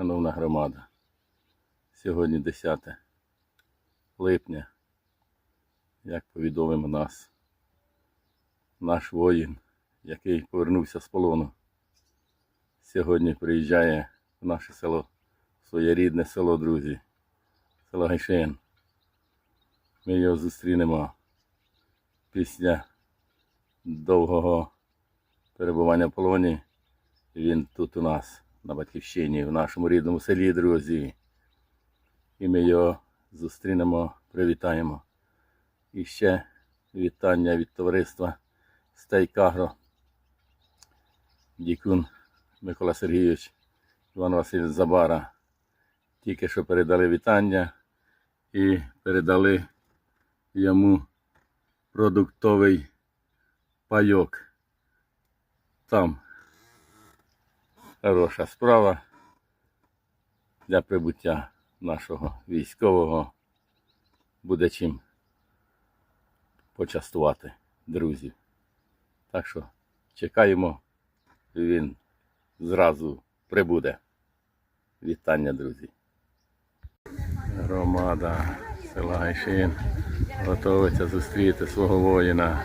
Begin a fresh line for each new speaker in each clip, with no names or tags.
Шановна громада, сьогодні 10 липня, як повідомив нас наш воїн, який повернувся з полону, сьогодні приїжджає в наше село, в своє рідне село, друзі, село Гайшин. Ми його зустрінемо після довгого перебування в полоні. Він тут у нас на батьківщині, в нашому рідному селі, друзі. І ми його зустрінемо, привітаємо. І ще вітання від товариства Стейкагро. Дікун Микола Сергійович, Іван Васильович Забара. Тільки що передали вітання і передали йому продуктовий пайок. Там хороша справа для прибуття нашого військового. Буде чим почастувати друзів. Так що чекаємо, він зразу прибуде. Вітання, друзі. Громада села Гайшин готується зустріти свого воїна.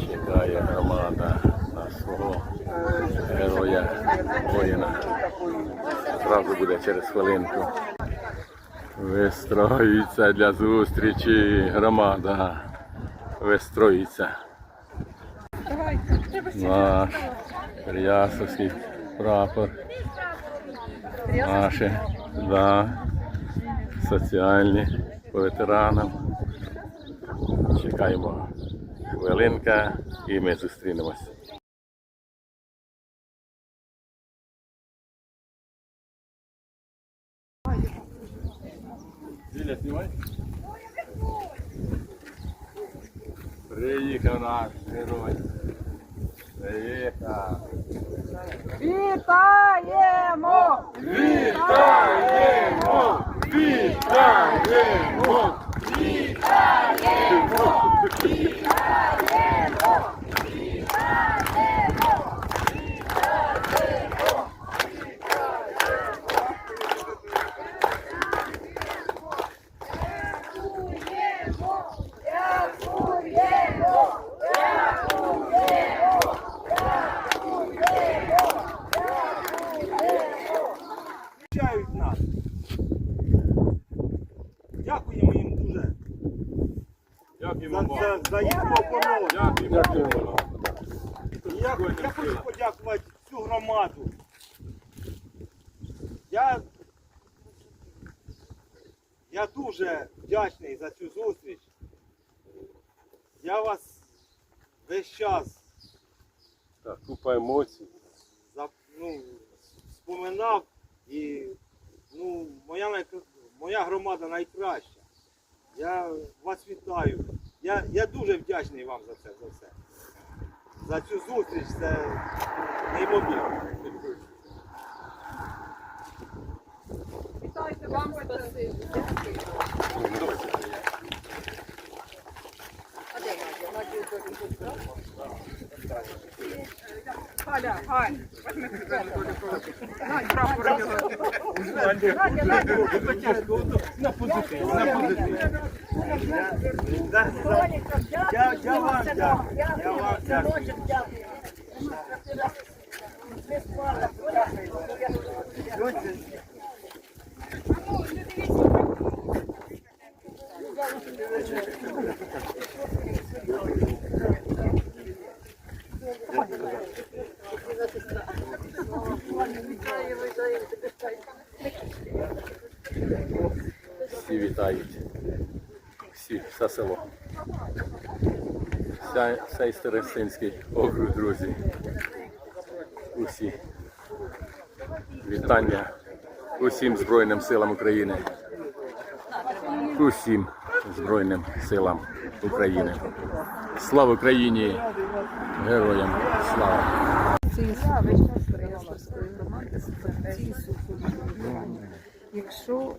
Чекає громада на свого героя. Зразу буде через хвилинку. Вистроюється для зустрічі громада. Вистроюється. Наш Переясовський прапор. Наші, да, соціальні по ветеранам. Чекаємо хвилинка і ми зустрінемось. Зіля, снимай. Приїхав наш герой. Приїхав.
Вітаємо!
Вітаємо! Вітаємо!
захищають нас. Дякуємо їм дуже
Дякуємо
за, за, за їхню оборону.
Дякуємо.
І Я, я хочу подякувати всю громаду. Я, я дуже вдячний за цю зустріч. Я вас весь час
Так, купа емоцій.
за- ну, споминав і ну, моя, най- моя громада найкраща. Я вас вітаю. Я, я дуже вдячний вам за це, за все. За цю зустріч це неймовірно.
Галя, Галь, возьми Надь, прапор його. Надя, Надя.
На позитив, на позитив. Я вам дякую. Я вам дякую.
Всі вітають. Всі, все село. Вся, цей Старостинський округ, друзі. Усі. Вітання усім Збройним силам України. Усім Збройним силам України. Слава Україні! Героям слава!
Якщо